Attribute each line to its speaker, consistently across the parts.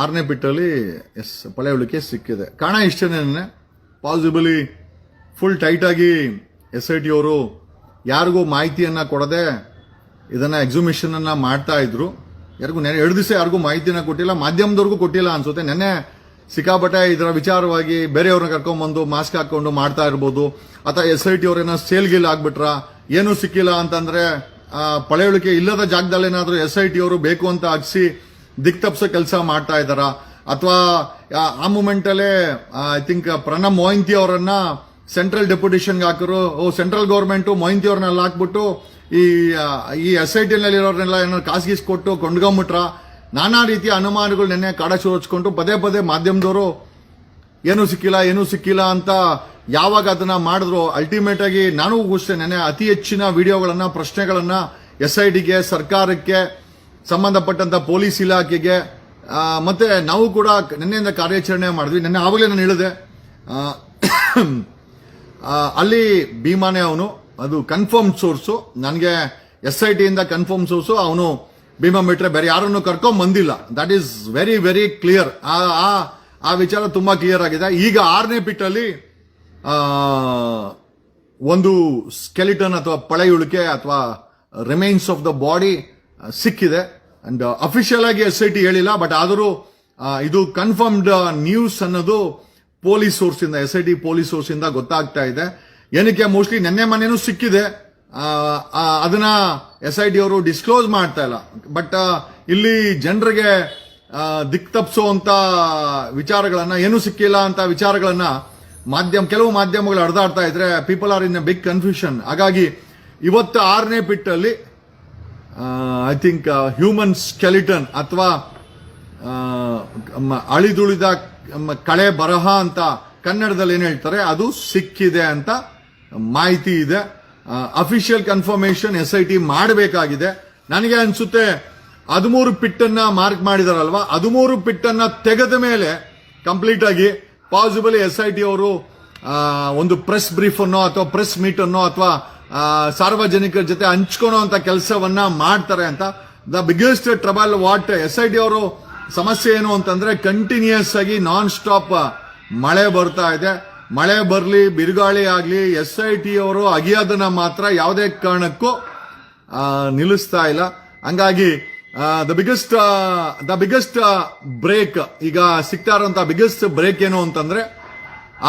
Speaker 1: ಆರನೇ ಬಿಟ್ಟಲ್ಲಿ, ಎಸ್, ಪಳೆಯುಳಿಕೆ ಸಿಕ್ಕಿದೆ. ಕಾರಣ ಇಷ್ಟೇನೆ ಪಾಸಿಬಲಿ ಫುಲ್ ಟೈಟಾಗಿ ಎಸ್ ಐ ಟಿ ಅವರು ಯಾರಿಗೂ ಮಾಹಿತಿಯನ್ನು ಕೊಡದೆ ಇದನ್ನು ಎಕ್ಸಿಮಿಷನನ್ನು ಮಾಡ್ತಾ ಇದ್ರು. ಯಾರಿಗೂ ನೆನೆ ಎರಡು ದಿವಸ ಯಾರಿಗೂ ಮಾಹಿತಿನ ಕೊಟ್ಟಿಲ್ಲ, ಮಾಧ್ಯಮದವ್ರಿಗೂ ಕೊಟ್ಟಿಲ್ಲ ಅನ್ಸುತ್ತೆ. ನೆನ್ನೆ ಸಿಕ್ಕಾಪಟ್ಟೆ ಇದರ ವಿಚಾರವಾಗಿ ಬೇರೆಯವ್ರನ್ನ ಕರ್ಕೊಂಡ್ಬಂದು ಮಾಸ್ಕ್ ಹಾಕೊಂಡು ಮಾಡ್ತಾ ಇರ್ಬೋದು. ಅಥವಾ ಎಸ್ ಐ ಟಿ ಸೇಲ್ ಗೀಲ್ ಆಗ್ಬಿಟ್ರ, ಏನೂ ಸಿಕ್ಕಿಲ್ಲ ಅಂತಂದ್ರೆ ಪಳೆಯುಳಿಕೆ ಇಲ್ಲದ ಜಾಗದಲ್ಲೇನಾದರೂ ಎಸ್ ಐ ಟಿ ಅವರು ಬೇಕು ಅಂತ ಹಾಕ್ಸಿ ದಿಕ್ ತಪ್ಸೋ ಕೆಲಸ ಮಾಡ್ತಾ ಇದ್ದಾರ? ಅಥವಾ, ಆ ಮೂಮೆಂಟ್ ಅಲ್ಲೇ ಐ ಥಿಂಕ್ ಪ್ರಣಬ್ ಮೊಯಂತಿ ಅವರನ್ನ ಸೆಂಟ್ರಲ್ ಡೆಪ್ಯುಟೇಷನ್ಗೆ ಹಾಕರು, ಓ, ಸೆಂಟ್ರಲ್ ಗೌರ್ಮೆಂಟ್ ಮೊಯಂತಿ ಅವ್ರನ್ನೆಲ್ಲ ಹಾಕ್ಬಿಟ್ಟು ಈ ಈ ಎಸ್ ಐ ಟಿ ಇರೋರ್ನೆಲ್ಲ ಏನಾದ್ರು ಕಾಸ್ಗೀಸ್ ಕೊಟ್ಟು ಕೊಂಡ್ಕೊಂಬಿಟ್ರ? ನಾನಾ ರೀತಿಯ ಅನುಮಾನಗಳು ನೆನ್ನೆ ಕಾಡ ಹಚ್ಕೊಂಡು ಪದೇ ಪದೇ ಮಾಧ್ಯಮದವರು, ಏನೂ ಸಿಕ್ಕಿಲ್ಲ ಏನೂ ಸಿಕ್ಕಿಲ್ಲ ಅಂತ ಯಾವಾಗ ಅದನ್ನ ಮಾಡಿದ್ರು ಅಲ್ಟಿಮೇಟ್ ಆಗಿ ನಾನು ಅಷ್ಟೇ ನೆನೆ ಅತಿ ಹೆಚ್ಚಿನ ವಿಡಿಯೋಗಳನ್ನ, ಪ್ರಶ್ನೆಗಳನ್ನ ಎಸ್ ಐ ಡಿಗೆ ಸರ್ಕಾರಕ್ಕೆ ಸಂಬಂಧಪಟ್ಟಂತ ಪೊಲೀಸ್ ಇಲಾಖೆಗೆ ಮತ್ತೆ ನಾವು ಕೂಡ ನಿನ್ನೆಯಿಂದ ಕಾರ್ಯಾಚರಣೆ ಮಾಡಿದ್ವಿ. ನಿನ್ನೆ ಆವಾಗಲೇ ನಾನು ಹೇಳಿದೆ. ಅಲ್ಲಿ ಭೀಮಾನೆ ಅವನು, ಅದು ಕನ್ಫರ್ಮ್ ಸೋರ್ಸು ನನಗೆ ಎಸ್ ಐ ಟಿಯಿಂದ ಕನ್ಫರ್ಮ್ ಸೋರ್ಸು ಅವನು ಭೀಮಾ ಬಿಟ್ರೆ ಬೇರೆ ಯಾರನ್ನು ಕರ್ಕೊಂಡ್ ಬಂದಿಲ್ಲ. That is very very clear ಆ ವಿಚಾರ ತುಂಬಾ ಕ್ಲಿಯರ್ ಆಗಿದೆ. ಈಗ ಆರನೇ ಪಿಟ್ಟಲ್ಲಿ ಒಂದು ಸ್ಕೆಲಿಟನ್ ಅಥವಾ ಪಳೆಯುಳಿಕೆ ಅಥವಾ ರಿಮೈನ್ಸ್ ಆಫ್ ದ ಬಾಡಿ ಸಿಕ್ಕಿದೆ. ಅಂಡ್ ಅಫಿಷಿಯಲ್ ಆಗಿ ಎಸ್ ಐ ಟಿ ಹೇಳಿಲ್ಲ ಬಟ್ ಆದರೂ ಇದು ಕನ್ಫರ್ಮ್ಡ್ ನ್ಯೂಸ್ ಅನ್ನೋದು ಪೊಲೀಸ್ ಸೋರ್ಸ್ ಇಂದ, S I T police source ಇಂದ ಗೊತ್ತಾಗ್ತಾ ಇದೆ. ಏನಕ್ಕೆ ಮೋಸ್ಟ್ಲಿ ನೆನ್ನೆ ಮನೆಯೂ ಸಿಕ್ಕಿದೆ. ಅದನ್ನ ಎಸ್ ಐ ಟಿ ಅವರು ಡಿಸ್ಕ್ಲೋಸ್ ಮಾಡ್ತಾ ಇಲ್ಲ. ಬಟ್ ಇಲ್ಲಿ ಜನರಿಗೆ ದಿಕ್ ತಪ್ಪಿಸುವಂತ ವಿಚಾರಗಳನ್ನ, ಏನು ಸಿಕ್ಕಿಲ್ಲ ಅಂತ ವಿಚಾರಗಳನ್ನ ಮಾಧ್ಯಮ, ಕೆಲವು ಮಾಧ್ಯಮಗಳು ಹರಿದಾಡ್ತಾ ಇದ್ರೆ people are in big confusion ಹಾಗಾಗಿ, ಇವತ್ತು ಆರನೇ ಪಿಟ್ಟಲ್ಲಿ ಐ ಥಿಂಕ್ ಹ್ಯೂಮನ್ ಸ್ಕೆಲಿಟನ್ ಅಥವಾ ಅಳಿದುಳಿದ ಕಳೆ ಬರಹ ಅಂತ ಕನ್ನಡದಲ್ಲಿ ಏನು ಹೇಳ್ತಾರೆ? ಅದು ಸಿಕ್ಕಿದೆ ಅಂತ ಮಾಹಿತಿ ಇದೆ. Official confirmation S I T ಮಾಡಬೇಕಾಗಿದೆ. ನನಗೆ ಅನ್ಸುತ್ತೆ, ಹದಿಮೂರು ಪಿಟ್ಟನ್ನ ಮಾರ್ಕ್ ಮಾಡಿದಾರಲ್ವಾ? ಹದಿಮೂರು ಪಿಟ್ಟನ್ನ ತೆಗೆದ ಮೇಲೆ ಕಂಪ್ಲೀಟ್ ಆಗಿ ಪಾಸಿಬಲಿ ಎಸ್ ಐ ಟಿ ಅವರು ಒಂದು ಪ್ರೆಸ್ ಬ್ರೀಫ್ ಅನ್ನೋ ಅಥವಾ ಪ್ರೆಸ್ ಮೀಟ್ ಅನ್ನೋ ಅಥವಾ ಸಾರ್ವಜನಿಕರ ಜೊತೆ ಹಂಚ್ಕೊಳೋ ಅಂತ ಕೆಲಸವನ್ನ ಮಾಡ್ತಾರೆ ಅಂತ. The biggest trouble what S I T ಅವರು ಸಮಸ್ಯೆ ಏನು ಅಂತಂದ್ರೆ ಕಂಟಿನ್ಯೂಸ್ ಆಗಿ ನಾನ್ ಸ್ಟಾಪ್ ಮಳೆ ಬರ್ತಾ ಇದೆ. ಮಳೆ ಬರಲಿ, ಬಿರುಗಾಳಿ ಆಗಲಿ ಎಸ್ ಐ ಟಿ ಅವರು ಅಗಿಯೋದನ್ನ ಮಾತ್ರ ಯಾವುದೇ ಕಾರಣಕ್ಕೂ ನಿಲ್ಲಿಸ್ತಾ ಇಲ್ಲ. ಹಂಗಾಗಿ the biggest the biggest break ಈಗ ಸಿಗ್ತಾ ಇರೋಂಥ ಬಿಗ್ಗೆಸ್ಟ್ ಬ್ರೇಕ್ ಏನು ಅಂತಂದ್ರೆ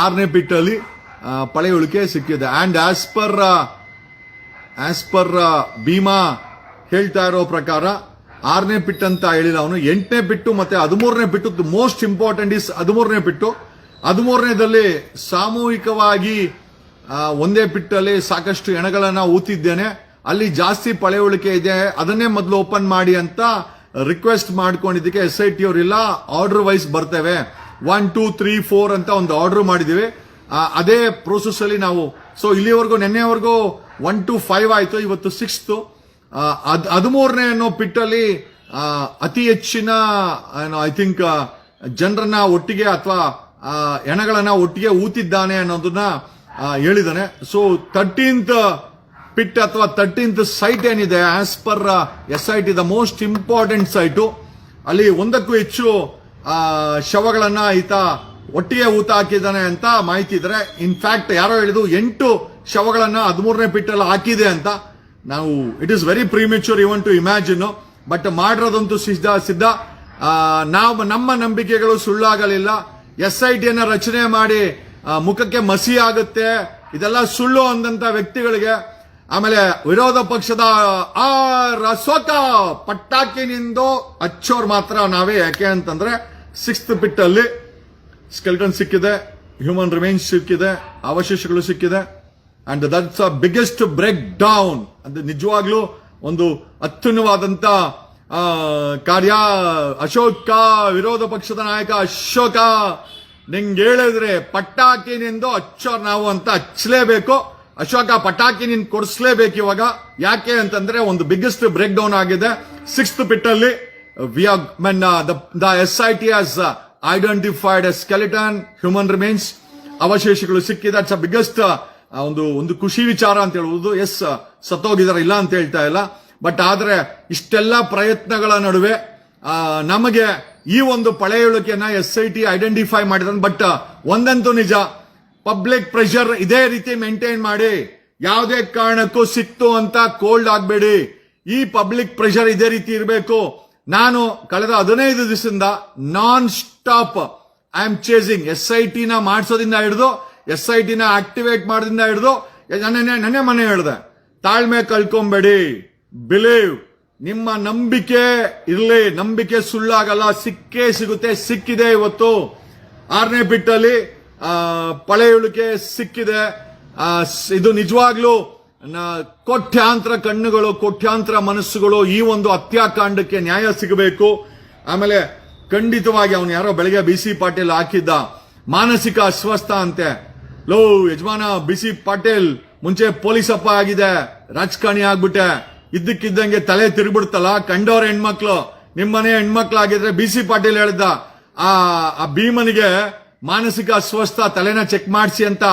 Speaker 1: ಆರನೇ ಪಿಟ್ಟಲ್ಲಿ ಪಳೆಯುಳಿಕೆ ಸಿಕ್ಕಿದೆ. And as per as per Bhima ಹೇಳ್ತಾ ಇರೋ ಪ್ರಕಾರ, ಆರನೇ ಬಿಟ್ ಅಂತ ಹೇಳಿಲ್ಲ ಅವನು. ಎಂಟನೇ ಬಿಟ್ಟು ಮತ್ತೆ ಹದಿಮೂರನೇ ಬಿಟ್ಟು ಮೋಸ್ಟ್ ಇಂಪಾರ್ಟೆಂಟ್ ಇಸ್ ಹದಿಮೂರನೇ ಬಿಟ್ಟು. ಹದಿಮೂರನೇದಲ್ಲಿ ಸಾಮೂಹಿಕವಾಗಿ ಒಂದೇ ಪಿಟ್ಟಲ್ಲಿ ಸಾಕಷ್ಟು ಎಣಗಳನ್ನ ಊತಿದ್ದೇನೆ. ಅಲ್ಲಿ ಜಾಸ್ತಿ ಪಳೆಯುಳಿಕೆ ಇದೆ. ಅದನ್ನೇ ಮೊದಲು ಓಪನ್ ಮಾಡಿ ಅಂತ ರಿಕ್ವೆಸ್ಟ್ ಮಾಡ್ಕೊಂಡಿದ್ದಕ್ಕೆ ಎಸ್ ಐ ಟಿ ಅವರಿಲ್ಲ. ಆರ್ಡರ್ ವೈಸ್ ಬರ್ತೇವೆ. ಒನ್ ಟೂ ತ್ರೀ ಫೋರ್ ಅಂತ ಒಂದು ಆರ್ಡರ್ ಮಾಡಿದೀವಿ ಅದೇ ಪ್ರೋಸೆಸ್ ಅಲ್ಲಿ ನಾವು. ಸೊ ಇಲ್ಲಿವರೆಗೂ, ನಿನ್ನೆವರೆಗೂ ಒನ್ ಟು ಫೈವ್ ಆಯ್ತು, ಇವತ್ತು ಸಿಕ್ಸ್ತ್ ಹದಿಮೂರನೇ ಅನ್ನೋ ಪಿಟ್ಟಲ್ಲಿ ಅತಿ ಹೆಚ್ಚಿನ ಐ ಥಿಂಕ್ ಜನರನ್ನ ಒಟ್ಟಿಗೆ ಅಥವಾ ಹೆಣಗಳನ್ನ ಒಟ್ಟಿಗೆ ಊತಿದ್ದಾನೆ ಅನ್ನೋದನ್ನ ಹೇಳಿದ್ದಾನೆ ಸೊ ತರ್ಟೀನ್ತ್ ಪಿಟ್ ಅಥವಾ ತರ್ಟೀನ್ತ್ ಸೈಟ್ ಏನಿದೆ as per S I T the most important site ಅಲ್ಲಿ ಒಂದಕ್ಕೂ ಹೆಚ್ಚು ಶವಗಳನ್ನ ಈತ ಒಟ್ಟಿಗೆ ಊತ ಹಾಕಿದ್ದಾನೆ ಅಂತ ಮಾಹಿತಿ ಇದ್ರೆ ಇನ್ಫ್ಯಾಕ್ಟ್ ಯಾರೋ ಹೇಳಿದ್ರು ಎಂಟು ಶವಗಳನ್ನ ಹದಿಮೂರನೇ ಪಿಟ್ಟಲ್ಲಿ ಹಾಕಿದೆ ಅಂತ ನಾವು it is very premature even to imagine but ಮಾಡಿರೋದಂತೂ ಸಿದ್ಧ ಸಿದ್ಧ. ನಾವು, ನಮ್ಮ ನಂಬಿಕೆಗಳು ಸುಳ್ಳಾಗಲಿಲ್ಲ. ಎಸ್ ಐ ಟಿಯನ್ನು ರಚನೆ ಮಾಡಿ ಮುಖಕ್ಕೆ ಮಸಿ ಆಗುತ್ತೆ. ಇದೆಲ್ಲ ಸುಳ್ಳು ಅಂದಂತ ವ್ಯಕ್ತಿಗಳಿಗೆ, ಆಮೇಲೆ ವಿರೋಧ ಪಕ್ಷದ, ಆ, ರಸೋಕ ಪಟ್ಟಾಕಿನಿಂದ ಹಚ್ಚೋರ್ ಮಾತ್ರ ನಾವೇ. ಯಾಕೆ ಅಂತಂದ್ರೆ ಸಿಕ್ಸ್ತ್ ಪಿಟ್ಟಲ್ಲಿ ಸ್ಕೆಲ್ಟನ್ ಸಿಕ್ಕಿದೆ ಹ್ಯೂಮನ್ ರಿಮೈನ್ಸ್ ಸಿಕ್ಕಿದೆ, ಅವಶೇಷಗಳು ಸಿಕ್ಕಿದೆ. And that's a biggest break down ಅಂದ್ರೆ ನಿಜವಾಗ್ಲೂ ಒಂದು ಅತ್ಯುನ್ನವಾದಂತ ಕಾರ್ಯ ಅಶೋಕ, ವಿರೋಧ ಪಕ್ಷದ ನಾಯಕ ಅಶೋಕ, ನಿಂಗೆ ಹೇಳಿದ್ರೆ ಪಟಾಕಿನಿಂದ ಹಚ್ಚೋರ್ ನಾವು ಅಂತ ಹಚ್ಚಲೇಬೇಕು. ಅಶೋಕ ಪಟಾಕಿ ನಿನ್ ಕೊಡಿಸ್ಲೇಬೇಕು ಇವಾಗ. ಯಾಕೆ ಅಂತಂದ್ರೆ ಒಂದು ಬಿಗ್ಗೆಸ್ಟ್ ಬ್ರೇಕ್ ಡೌನ್ ಆಗಿದೆ. ಸಿಕ್ಸ್ತ್ ಪಿಟ್ ಅಲ್ಲಿ we men the S I T as identified skeleton human remains ಅವಶೇಷಗಳು ಸಿಕ್ಕಿದೆ. ಅಟ್ಸ್ ಬಿಗ್ಗೆಸ್ಟ್ ಒಂದು ಒಂದು ಖುಷಿ ವಿಚಾರ ಅಂತ ಹೇಳುವುದು ಎಸ್ ಸತ್ತೋಗಿದ್ದಾರೆ ಇಲ್ಲ ಅಂತ ಹೇಳ್ತಾ ಇಲ್ಲ. ಬಟ್ ಆದ್ರೆ ಇಷ್ಟೆಲ್ಲ ಪ್ರಯತ್ನಗಳ ನಡುವೆ ಆ, ನಮಗೆ ಈ ಒಂದು ಪಳೆಯುಳಿಕೆನ ಎಸ್ ಐ ಟಿ ಐಡೆಂಟಿಫೈ ಮಾಡಿದ ಬಟ್ ಒಂದಂತೂ ನಿಜ ಪಬ್ಲಿಕ್ ಪ್ರೆಷರ್ ಇದೇ ರೀತಿ ಮೇಂಟೈನ್ ಮಾಡಿ ಯಾವುದೇ ಕಾರಣಕ್ಕೂ ಸಿಕ್ತು ಅಂತ ಕೋಲ್ಡ್ ಆಗಬೇಡಿ. ಈ ಪಬ್ಲಿಕ್ ಪ್ರೆಷರ್ ಇದೇ ರೀತಿ ಇರಬೇಕು. ನಾನು ಕಳೆದ ಹದಿನೈದು ದಿವಸದಿಂದ non stop I am chasing S I ಟಿನ ಮಾಡಿಸೋದಿಂದ ಹಿಡಿದು ಎಸ್ ಐ ಟಿನ ಆಕ್ಟಿವೇಟ್ ಮಾಡೋದ್ರಿಂದ ಹಿಡಿದು ನನ್ನ ಮನೆ ಹೇಳಿದೆ, ತಾಳ್ಮೆ ಕಳ್ಕೊಂಬೇಡಿ. ಬಿಲೀವ್ ನಿಮ್ಮ ನಂಬಿಕೆ ಇರಲಿ. ನಂಬಿಕೆ ಸುಳ್ಳಾಗಲ್ಲ. ಸಿಕ್ಕೇ ಸಿಗುತ್ತೆ. ಸಿಕ್ಕಿದೆ ಇವತ್ತು. ಆರನೇ ಬಿಟ್ಟಲ್ಲಿ ಪಳೆಯುಳಿಕೆ ಸಿಕ್ಕಿದೆ. ಇದು ನಿಜವಾಗ್ಲೂ ಕೋಟ್ಯಾಂತರ ಕಣ್ಣುಗಳು, ಕೋಟ್ಯಾಂತರ ಮನಸ್ಸುಗಳು ಈ ಒಂದು ಹತ್ಯಾಕಾಂಡಕ್ಕೆ ನ್ಯಾಯ ಸಿಗಬೇಕು. ಆಮೇಲೆ ಖಂಡಿತವಾಗಿ ಅವನು ಯಾರೋ ಬೆಳಗ್ಗೆ ಬಿ ಸಿ ಪಾಟೀಲ್ ಹಾಕಿದ್ದ ಮಾನಸಿಕ ಅಸ್ವಸ್ಥ ಅಂತೆ. ಲೋ, ಯಜಮಾನ ಬಿಸಿ ಪಾಟೀಲ್, ಮುಂಚೆ ಪೊಲೀಸಪ್ಪ ಆಗಿದೆ. ರಾಜಕಾರಣಿ ಆಗ್ಬಿಟ್ಟೆ. ಇದ್ದಕ್ಕಿದ್ದಂಗೆ ತಲೆ ತಿರುಗ್ಬಿಡ್ತಲ್ಲ, ಕಂಡವ್ರ ಹೆಣ್ಮಕ್ಳು. ನಿಮ್ಮನೆ ಹೆಣ್ಮಕ್ಳಾಗಿದ್ರೆ ಬಿ ಸಿ ಪಾಟೀಲ್ ಹೇಳ್ದ ಆ ಆ ಭೀಮನಿಗೆ ಮಾನಸಿಕ ಅಸ್ವಸ್ಥ, ತಲೆನ ಚೆಕ್ ಮಾಡಿಸಿ ಅಂತ.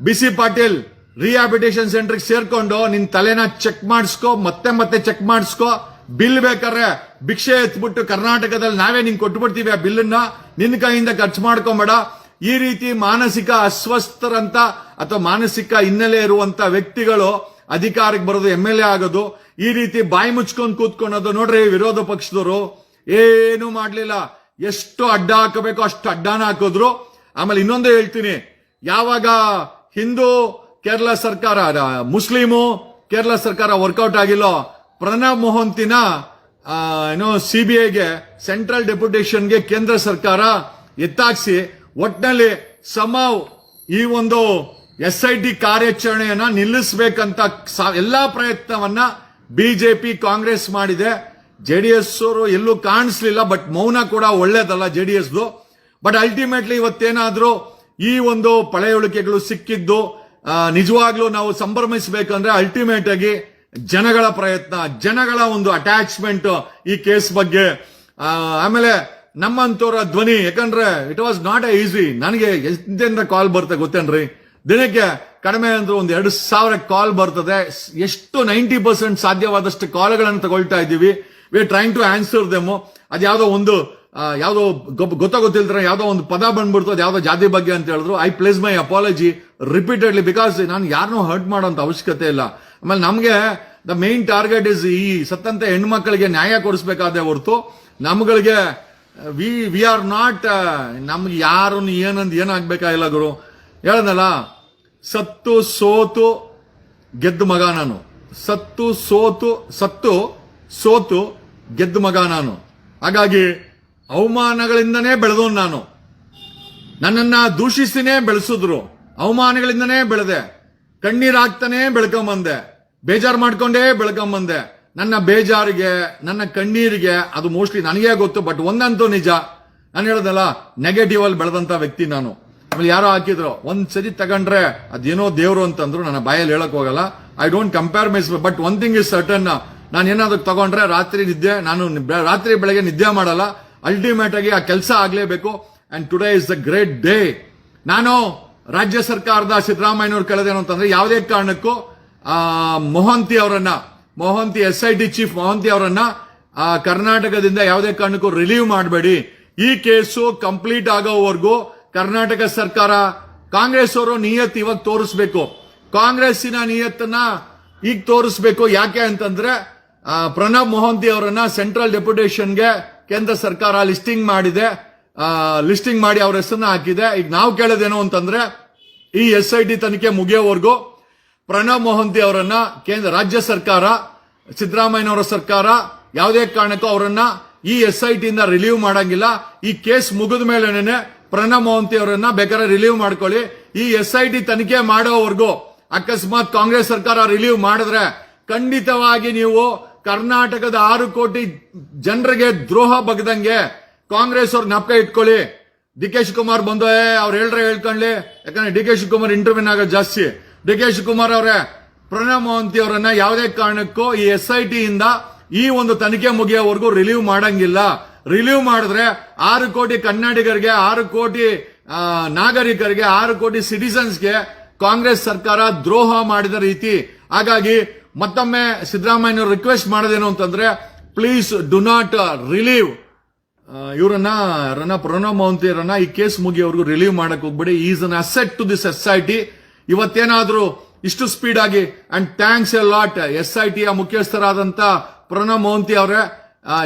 Speaker 1: B C Patil rehabilitation centre ಸೇರ್ಕೊಂಡು ನಿನ್ ತಲೆನ ಚೆಕ್ ಮಾಡಿಸ್ಕೋ, ಮತ್ತೆ ಮತ್ತೆ ಚೆಕ್ ಮಾಡಿಸ್ಕೋ. ಬಿಲ್ ಬೇಕಾದ್ರೆ ಭಿಕ್ಷೆ ಎತ್ಬಿಟ್ಟು ಕರ್ನಾಟಕದಲ್ಲಿ ನಾವೇ ನಿಂಗೆ ಕೊಟ್ಬಿಡ್ತೀವಿ ಆ ಬಿಲ್ಲನ್ನ. ನಿನ್ನ ಕೈಯಿಂದ ಖರ್ಚು ಮಾಡ್ಕೊಂಬೇಡ. ಈ ರೀತಿ ಮಾನಸಿಕ ಅಸ್ವಸ್ಥರಂತ ಅಥವಾ ಮಾನಸಿಕ ಹಿನ್ನೆಲೆ ಇರುವಂತ ವ್ಯಕ್ತಿಗಳು ಅಧಿಕಾರಕ್ಕೆ ಬರೋದು ಎಂ ಎಲ್ ಎ ಆಗೋದು, ಈ ರೀತಿ ಬಾಯಿ ಮುಚ್ಕೊಂಡು ಕೂತ್ಕೊಳೋದು ನೋಡ್ರಿ ವಿರೋಧ ಪಕ್ಷದವರು, ಏನು ಮಾಡ್ಲಿಲ್ಲ. ಎಷ್ಟು ಅಡ್ಡ ಹಾಕಬೇಕು ಅಷ್ಟು ಅಡ್ಡಾನ ಹಾಕಿದ್ರು. ಆಮೇಲೆ ಇನ್ನೊಂದು ಹೇಳ್ತೀನಿ, ಯಾವಾಗ ಹಿಂದೂ, ಕೇರಳ ಸರ್ಕಾರ ಮುಸ್ಲಿಮು, ಕೇರಳ ಸರ್ಕಾರ ವರ್ಕೌಟ್ ಆಗಿಲ್ಲೋ, ಪ್ರಣಬ್ ಮೊಹಂತಿನ ಸಿ ಬಿ ಐಗೆ ಸೆಂಟ್ರಲ್ ಡೆಪ್ಯುಟೇಷನ್ಗೆ ಕೇಂದ್ರ ಸರ್ಕಾರ ಎತ್ತಾಕ್ಸಿ ಒಟ್ನಲ್ಲಿ ಸಮಾವ್ ಈ ಒಂದು ಎಸ್ ಐ ಟಿ ಕಾರ್ಯಾಚರಣೆಯನ್ನ ನಿಲ್ಲಿಸಬೇಕಂತ ಎಲ್ಲಾ ಪ್ರಯತ್ನವನ್ನ ಬಿಜೆಪಿ ಕಾಂಗ್ರೆಸ್ ಮಾಡಿದೆ. ಜೆ ಜೆಡಿಎಸ್ ಅವರು ಎಲ್ಲೂ ಕಾಣಿಸ್ಲಿಲ್ಲ, ಬಟ್ ಮೌನ ಕೂಡ ಒಳ್ಳೇದಲ್ಲ ಎಸ್ದು ಬಟ್ ಅಲ್ಟಿಮೇಟ್ಲಿ ಇವತ್ತೇನಾದರೂ ಈ ಒಂದು ಪಳೆಯುಳಿಕೆಗಳು ಸಿಕ್ಕಿದ್ದು ನಿಜವಾಗ್ಲೂ ನಾವು ಸಂಭ್ರಮಿಸಬೇಕಂದ್ರೆ ಅಲ್ಟಿಮೇಟ್ ಆಗಿ ಜನಗಳ ಪ್ರಯತ್ನ, ಜನಗಳ ಒಂದು ಅಟ್ಯಾಚ್ಮೆಂಟ್ ಈ ಕೇಸ್ ಬಗ್ಗೆ. ಆಮೇಲೆ ನಮ್ಮಂತವರ ಧ್ವನಿ, ಯಾಕಂದ್ರೆ it was not a easy ನನಗೆ ಎಂತೆಂತ ಕಾಲ್ ಬರುತ್ತೆ ಗೊತ್ತೇನ್ರಿ? ದಿನಕ್ಕೆ ಕಡಿಮೆ ಅಂದ್ರೆ ಒಂದು ಎರಡು ಸಾವಿರ ಕಾಲ್ ಬರ್ತದೆ. ಎಷ್ಟು ನೈಂಟಿ ಪರ್ಸೆಂಟ್ ಸಾಧ್ಯವಾದಷ್ಟು ಕಾಲ್ಗಳನ್ನು ತಗೊಳ್ತಾ ಇದ್ದೀವಿ. We trying to answer them ಅದ್ಯಾವುದೋ ಒಂದು ಯಾವುದೋ ಯಾವ್ದೋ ಗೊತ್ತ- ಗೊತ್ತೋ ಗೊತ್ತಿಲ್ದ್ರೆ ಯಾವ್ದೋ ಒಂದು ಪದ ಬಂದ್ಬಿಡ್ತು, ಅದು ಯಾವುದೋ ಜಾತಿ ಬಗ್ಗೆ ಅಂತ ಹೇಳಿದ್ರು. I place my apology repeatedly because ನಾನು ಯಾರನ್ನೂ ಹರ್ಟ್ ಮಾಡೋಂತ ಅವಶ್ಯಕತೆ ಇಲ್ಲ. ಆಮೇಲೆ ನಮಗೆ ದ ಮೇನ್ ಟಾರ್ಗೆಟ್ ಇಸ್ ಈ ಸತ್ತಂತ ಹೆಣ್ಮಕ್ಳಿಗೆ ನ್ಯಾಯ ಕೊಡಿಸ್ಬೇಕಾದ ಹೊರತು ನಮ್ಗಳಿಗೆ ವಿ ವಿ ಆರ್ ನಾಟ್ ನಮ್ಗೆ ಯಾರು ಏನಂದ್ ಏನಾಗ್ಬೇಕಾಗಿಲ್ಲ ಗುರು. ಹೇಳದಲ್ಲ ಸತ್ತು ಸೋತು ಗೆದ್ದ ಮಗ ನಾನು. ಸತ್ತು ಸೋತು ಸತ್ತು ಸೋತು ಗೆದ್ದ ಮಗ ನಾನು. ಹಾಗಾಗಿ ಅವಮಾನಗಳಿಂದನೇ ಬೆಳೆದೋನು ನಾನು. ನನ್ನನ್ನ ದೂಷಿಸಿನೇ ಬೆಳೆಸಿದ್ರು. ಅವಮಾನಗಳಿಂದನೇ ಬೆಳೆದೆ. ಕಣ್ಣೀರಾಗ್ತಾನೆ ಬೆಳ್ಕೊಂಬಂದೆ. ಬೇಜಾರು ಮಾಡ್ಕೊಂಡೇ ಬೆಳ್ಕೊಂಬಂದೆ. ನನ್ನ ಬೇಜಾರಿಗೆ, ನನ್ನ ಕಣ್ಣೀರಿಗೆ, ಅದು ಮೋಸ್ಟ್ಲಿ ನನಗೇ ಗೊತ್ತು ಬಟ್ ಒಂದಂತೂ ನಿಜ. ನಾನು ಹೇಳೋದಲ್ಲ ನೆಗೆಟಿವ್ ಅಲ್ಲಿ ಬೆಳೆದಂತ ವ್ಯಕ್ತಿ ನಾನು. ಆಮೇಲೆ ಯಾರೋ ಹಾಕಿದ್ರು, ಒಂದ್ ಸರಿ ತಗೊಂಡ್ರೆ ಅದೇನೋ ದೇವ್ರು ಅಂತಂದ್ರು, ನನ್ನ ಬಾಯಲ್ಲಿ ಹೇಳಕ್ ಹೋಗಲ್ಲ. I don't compare mice but one thing is certain ನಾನು ಏನಾದ್ರು ತಗೊಂಡ್ರೆ ರಾತ್ರಿ ನಿದ್ದೆ, ನಾನು ರಾತ್ರಿ ಬೆಳಗ್ಗೆ ನಿದ್ದೆ ಮಾಡಲ್ಲ. ಅಲ್ಟಿಮೇಟ್ ಆಗಿ ಆ ಕೆಲಸ ಆಗ್ಲೇಬೇಕು. And today is the great day ನಾನು ರಾಜ್ಯ ಸರ್ಕಾರದ ಸಿದ್ದರಾಮಯ್ಯನವ್ರು ಕಳೆದೇನು ಅಂತಂದ್ರೆ ಯಾವುದೇ ಕಾರಣಕ್ಕೂ ಮೊಹಂತಿ ಅವರನ್ನ Mohanty S I T chief Mohanty ಅವರನ್ನ ಕರ್ನಾಟಕದಿಂದ ಯಾವುದೇ ಕಾರಣಕ್ಕೂ ರಿಲೀವ್ ಮಾಡಬೇಡಿ. ಈ ಕೇಸು ಕಂಪ್ಲೀಟ್ ಆಗೋವರೆಗೂ ಕರ್ನಾಟಕ ಸರ್ಕಾರ, ಕಾಂಗ್ರೆಸ್ ಅವರು ನಿಯತ್ ಇವಾಗ ತೋರಿಸ್ಬೇಕು. ಕಾಂಗ್ರೆಸ್ಸಿನ ನಿಯತ್ತನ್ನ ಈಗ ತೋರಿಸ್ಬೇಕು. ಯಾಕೆ ಅಂತಂದ್ರೆ ಪ್ರಣಬ್ ಮೊಹಂತಿ ಅವರನ್ನ ಸೆಂಟ್ರಲ್ ಡೆಪ್ಯುಟೇಷನ್ಗೆ ಕೇಂದ್ರ ಸರ್ಕಾರ ಲಿಸ್ಟಿಂಗ್ ಮಾಡಿದೆ. ಲಿಸ್ಟಿಂಗ್ ಮಾಡಿ ಅವ್ರ ಹೆಸರನ್ನ ಹಾಕಿದೆ. ಈಗ ನಾವು ಕೇಳೋದೇನು ಅಂತಂದ್ರೆ, ಈ ಎಸ್ ಐ ಟಿ ತನಿಖೆ ಮುಗಿಯೋವರೆಗೂ ಪ್ರಣಬ್ ಮೋಹಂತಿ ಅವರನ್ನ ಕೇಂದ್ರ ರಾಜ್ಯ ಸರ್ಕಾರ, ಸಿದ್ದರಾಮಯ್ಯನವರ ಸರ್ಕಾರ ಯಾವುದೇ ಕಾರಣಕ್ಕೂ ಅವರನ್ನ ಈ ಎಸ್ ಐ ಟಿಯಿಂದ ರಿಲೀವ್ ಮಾಡಂಗಿಲ್ಲ. ಈ ಕೇಸ್ ಮುಗಿದ ಮೇಲೆನೆ ಪ್ರಣಬ್ ಮೋಹಂತಿ ಅವರನ್ನ ಬೇಕಾದ್ರೆ ರಿಲೀವ್ ಮಾಡ್ಕೊಳ್ಳಿ. ಈ ಎಸ್ ಐ ಟಿ ತನಿಖೆ ಮಾಡೋವರೆಗೂ ಅಕಸ್ಮಾತ್ ಕಾಂಗ್ರೆಸ್ ಸರ್ಕಾರ ರಿಲೀವ್ ಮಾಡಿದ್ರೆ ಖಂಡಿತವಾಗಿ ನೀವು ಕರ್ನಾಟಕದ ಆರು ಕೋಟಿ ಜನರಿಗೆ ದ್ರೋಹ ಬಗ್ದಂಗೆ ಕಾಂಗ್ರೆಸ್ ಅವ್ರ ನಪ್ಪ ಇಟ್ಕೊಳ್ಳಿ. ಡಿ ಕೆ ಶಿವಕುಮಾರ್ ಅವ್ರು ಹೇಳ್ರೆ ಹೇಳ್ಕೊಳ್ಳಿ ಯಾಕಂದ್ರೆ ಡಿ ಕೆ ಶಿವಕುಮಾರ್ ಇಂಟರ್ವ್ಯೂನ್ ಆಗೋದು ಜಾಸ್ತಿ. ಡಿ ಕೆ ಶಿವಕುಮಾರ್ ಅವರೇ, ಪ್ರಣಬ್ ಮೊಹಂತಿ ಅವರನ್ನ ಯಾವುದೇ ಕಾರಣಕ್ಕೂ ಈ ಎಸ್ ಐ ಟಿ ಇಂದ ಈ ಒಂದು ತನಿಖೆ ಮುಗಿಯೋವರೆಗೂ ರಿಲೀವ್ ಮಾಡಂಗಿಲ್ಲ. ರಿಲೀವ್ ಮಾಡಿದ್ರೆ ಆರು ಕೋಟಿ ಕನ್ನಡಿಗರಿಗೆ, ಆರು ಕೋಟಿ ನಾಗರಿಕರಿಗೆ, ಆರು ಕೋಟಿ ಸಿಟಿಸನ್ಸ್ಗೆ ಕಾಂಗ್ರೆಸ್ ಸರ್ಕಾರ ದ್ರೋಹ ಮಾಡಿದ ರೀತಿ. ಹಾಗಾಗಿ ಮತ್ತೊಮ್ಮೆ ಸಿದ್ದರಾಮಯ್ಯನವರು ರಿಕ್ವೆಸ್ಟ್ ಮಾಡೋದೇನು ಅಂತಂದ್ರೆ ಪ್ಲೀಸ್ ಡು ನಾಟ್ ರಿಲೀವ್ ಇವರನ್ನ ರನ್ನ ಪ್ರಣವ್ ಮೌಂತಿಯರನ್ನ ಈ ಕೇಸ್ ಮುಗಿಯವರೆಗೂ ರಿಲೀವ್ ಮಾಡಕ್ ಹೋಗ್ಬೇಡಿ. Is an asset to this society ಇವತ್ತೇನಾದ್ರೂ ಇಷ್ಟು ಸ್ಪೀಡ್ ಆಗಿ and thanks a lot S I ಟಿಯ ಮುಖ್ಯಸ್ಥರಾದಂಥ ಪ್ರಣವ್ ಮೋಹಂತಿ ಅವರೇ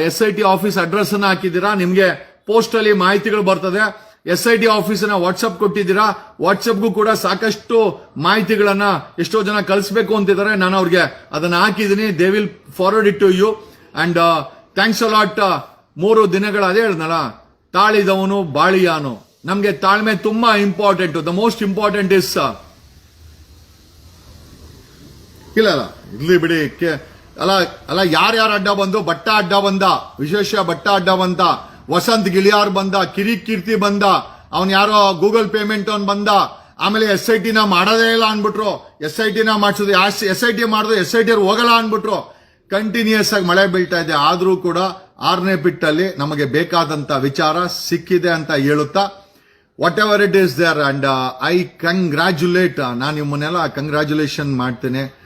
Speaker 1: S I T office address ಅನ್ನ ಹಾಕಿದ್ದೀರಾ? ನಿಮಗೆ ಪೋಸ್ಟ್ ಅಲ್ಲಿ ಮಾಹಿತಿಗಳು ಬರ್ತದೆ. ಎಸ್ ಐ ಟಿ ಆಫೀಸಿನ ವಾಟ್ಸಪ್ ಕೊಟ್ಟಿದ್ದೀರಾ? ವಾಟ್ಸಪ್ಗೂ ಕೂಡ ಸಾಕಷ್ಟು ಮಾಹಿತಿಗಳನ್ನ ಎಷ್ಟೋ ಜನ ಕಳಿಸ್ಬೇಕು ಅಂತಿದ್ದಾರೆ. ನಾನು ಅವ್ರಿಗೆ ಅದನ್ನ ಹಾಕಿದ್ದೀನಿ. They will forward it to you and thanks a lot ಮೂರು ದಿನಗಳ, ಅದೇ ಹೇಳ್ದಲ್ಲ, ತಾಳಿದವನು ಬಾಳಿಯಾನು. ನಮಗೆ ತಾಳ್ಮೆ ತುಂಬಾ important the most important is ಇಲ್ಲ ಅಲ್ಲ ಇರ್ಲಿ ಬಿಡಿ. ಅಲ್ಲ ಅಲ್ಲ ಯಾರ್ಯಾರು ಅಡ್ಡ ಬಂದು ಬಟ್ಟ ಅಡ್ಡ ಬಂದ. ವಿಶೇಷ ಬಟ್ಟ ಅಡ್ಡ ಬಂದ. ವಸಂತ್ ಗಿಳಿಯಾರ್ ಬಂದ. ಕಿರಿ ಕೀರ್ತಿ ಬಂದ. ಅವನ್ ಯಾರೋ ಗೂಗಲ್ ಪೇಮೆಂಟ್ ಅವ್ನು ಬಂದ. ಆಮೇಲೆ ಎಸ್ ಐ ಟಿನ ಮಾಡೋದೇ ಇಲ್ಲ ಅನ್ಬಿಟ್ರು ಎಸ್ ಐ ಟಿನ ಮಾಡಿಸೋದು ಎಸ್ ಐ ಟಿ ಮಾಡಿದ್ರು. ಎಸ್ ಐ ಟಿ ಹೋಗಲ್ಲ ಅನ್ಬಿಟ್ರು ಕಂಟಿನ್ಯೂಸ್ ಆಗಿ ಮಳೆ ಬೀಳ್ತಾ ಇದೆ. ಆದರೂ ಕೂಡ ಆರನೇ ಬಿಟ್ಟಲ್ಲಿ ನಮಗೆ ಬೇಕಾದಂತ ವಿಚಾರ ಸಿಕ್ಕಿದೆ ಅಂತ ಹೇಳುತ್ತಾ whatever it is there and I congratulate ನಾನು ನಿಮ್ಮನ್ನೆಲ್ಲ ಕಂಗ್ರ್ಯಾಚುಲೇಷನ್ ಮಾಡ್ತೇನೆ.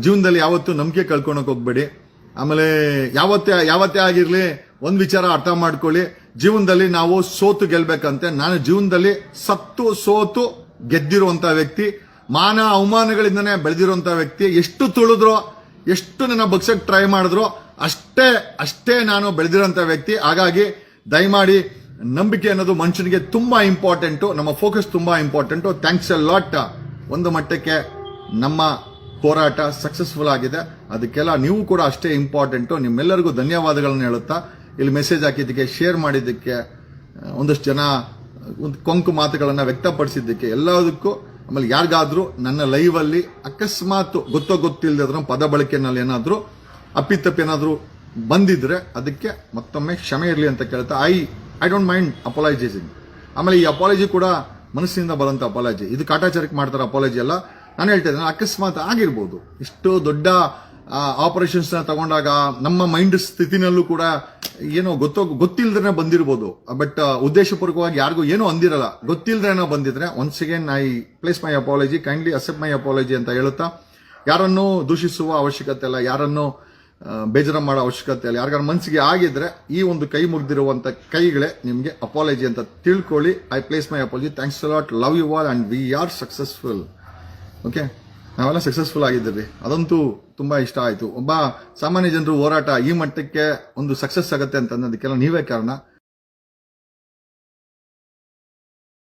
Speaker 1: ಜೀವನದಲ್ಲಿ ಯಾವತ್ತೂ ನಂಬಿಕೆ ಕಳ್ಕೊಳಕ್ ಹೋಗ್ಬೇಡಿ. ಆಮೇಲೆ ಯಾವತ್ತೇ ಯಾವತ್ತೇ ಆಗಿರಲಿ, ಒಂದು ವಿಚಾರ ಅರ್ಥ ಮಾಡ್ಕೊಳ್ಳಿ. ಜೀವನದಲ್ಲಿ ನಾವು ಸೋತು ಗೆಲ್ಬೇಕಂತೆ. ನಾನು ಜೀವನದಲ್ಲಿ ಸತ್ತು, ಸೋತು ಗೆದ್ದಿರುವಂತ ವ್ಯಕ್ತಿ, ಮಾನ ಅವಮಾನಗಳಿಂದನೇ ಬೆಳೆದಿರುವಂತ ವ್ಯಕ್ತಿ. ಎಷ್ಟು ತುಳಿದ್ರೋ, ಎಷ್ಟು ನನ್ನ ಬಗ್ಸಕ್ ಟ್ರೈ ಮಾಡಿದ್ರು, ಅಷ್ಟೇ ಅಷ್ಟೇ ನಾನು ಬೆಳೆದಿರೋಂಥ ವ್ಯಕ್ತಿ. ಹಾಗಾಗಿ ದಯಮಾಡಿ ನಂಬಿಕೆ ಅನ್ನೋದು ಮನುಷ್ಯನಿಗೆ ತುಂಬಾ ಇಂಪಾರ್ಟೆಂಟು ನಮ್ಮ ಫೋಕಸ್ ತುಂಬಾ ಇಂಪಾರ್ಟೆಂಟು ಥ್ಯಾಂಕ್ಸ್ ಅ ಲಾಟ್ ಒಂದು ಮಟ್ಟಕ್ಕೆ ನಮ್ಮ ಹೋರಾಟ ಸಕ್ಸಸ್ಫುಲ್ ಆಗಿದೆ. ಅದಕ್ಕೆಲ್ಲ ನೀವು ಕೂಡ ಅಷ್ಟೇ ಇಂಪಾರ್ಟೆಂಟು ನಿಮ್ಮೆಲ್ಲರಿಗೂ ಧನ್ಯವಾದಗಳನ್ನು ಹೇಳುತ್ತಾ, ಇಲ್ಲಿ ಮೆಸೇಜ್ ಹಾಕಿದ್ದಕ್ಕೆ ಶೇರ್ ಮಾಡಿದ್ದಕ್ಕೆ ಒಂದಷ್ಟು ಜನ, ಒಂದು ಕೊಂಕು ಮಾತುಗಳನ್ನು ವ್ಯಕ್ತಪಡಿಸಿದ್ದಕ್ಕೆ, ಎಲ್ಲದಕ್ಕೂ ಆಮೇಲೆ ಯಾರಿಗಾದರೂ ನನ್ನ ಲೈವಲ್ಲಿ ಅಕಸ್ಮಾತ್ ಗೊತ್ತೋ ಗೊತ್ತಿಲ್ಲದ ಪದ ಬಳಕೆನಲ್ಲಿ ಅಪ್ಪಿತಪ್ಪಿ ಏನಾದರೂ ಬಂದಿದ್ರೆ ಅದಕ್ಕೆ ಮತ್ತೊಮ್ಮೆ ಕ್ಷಮೆ ಇರಲಿ ಅಂತ ಕೇಳ್ತಾ I I don't mind apologising ಆಮೇಲೆ ಈ ಅಪಾಲಜಿ ಕೂಡ ಮನಸ್ಸಿನಿಂದ ಬರೋಂಥ ಅಪಾಲಜಿ ಇದು ಕಾಟಾಚಾರಕ್ಕೆ ಮಾಡ್ತಾರೆ ಅಪಾಲಜಿ ಅಲ್ಲ. ನಾನು ಹೇಳ್ತಾ ಇದ್ದೇನೆ, ಅಕಸ್ಮಾತ್ ಆಗಿರ್ಬೋದು. ಇಷ್ಟು ದೊಡ್ಡ ಆಪರೇಷನ್ಸ್ನ ತಗೊಂಡಾಗ ನಮ್ಮ ಮೈಂಡ್ ಸ್ಥಿತಿನಲ್ಲೂ ಕೂಡ ಏನೋ ಗೊತ್ತೋ ಗೊತ್ತಿಲ್ಲದ್ರೆ ಬಂದಿರ್ಬೋದು. ಬಟ್ ಉದ್ದೇಶಪೂರ್ವಕವಾಗಿ ಯಾರಿಗೂ ಏನೋ ಅಂದಿರಲ್ಲ. ಗೊತ್ತಿಲ್ದ್ರೇನೋ ಬಂದಿದ್ರೆ once again I place my apology kindly accept my apology ಅಂತ ಹೇಳುತ್ತಾ, ಯಾರನ್ನು ದೂಷಿಸುವ ಅವಶ್ಯಕತೆ ಇಲ್ಲ, ಯಾರನ್ನು ಬೇಜಾರ ಮಾಡೋ ಅವಶ್ಯಕತೆ ಇಲ್ಲ. ಯಾರಿಗಾರ ಮನಸ್ಸಿಗೆ ಆಗಿದ್ರೆ ಈ ಒಂದು ಕೈ ಮುಗ್ದಿರುವಂತ ಕೈಗಳೇ ನಿಮಗೆ ಅಪಾಲಜಿ ಅಂತ ತಿಳ್ಕೊಳ್ಳಿ. I place my apology thanks lot love you all and we are successful okay ನಾವೆಲ್ಲ ಸಕ್ಸಸ್ಫುಲ್ ಆಗಿದ್ದೀರಿ ಅದಂತೂ ತುಂಬ ಇಷ್ಟ ಆಯಿತು. ಒಬ್ಬ ಸಾಮಾನ್ಯ ಜನರು ಹೋರಾಟ ಈ ಮಟ್ಟಕ್ಕೆ ಒಂದು ಸಕ್ಸಸ್ ಆಗುತ್ತೆ ಅಂತ ಅನ್ನೋದಕ್ಕೆಲ್ಲ ನೀವೇ ಕಾರಣ.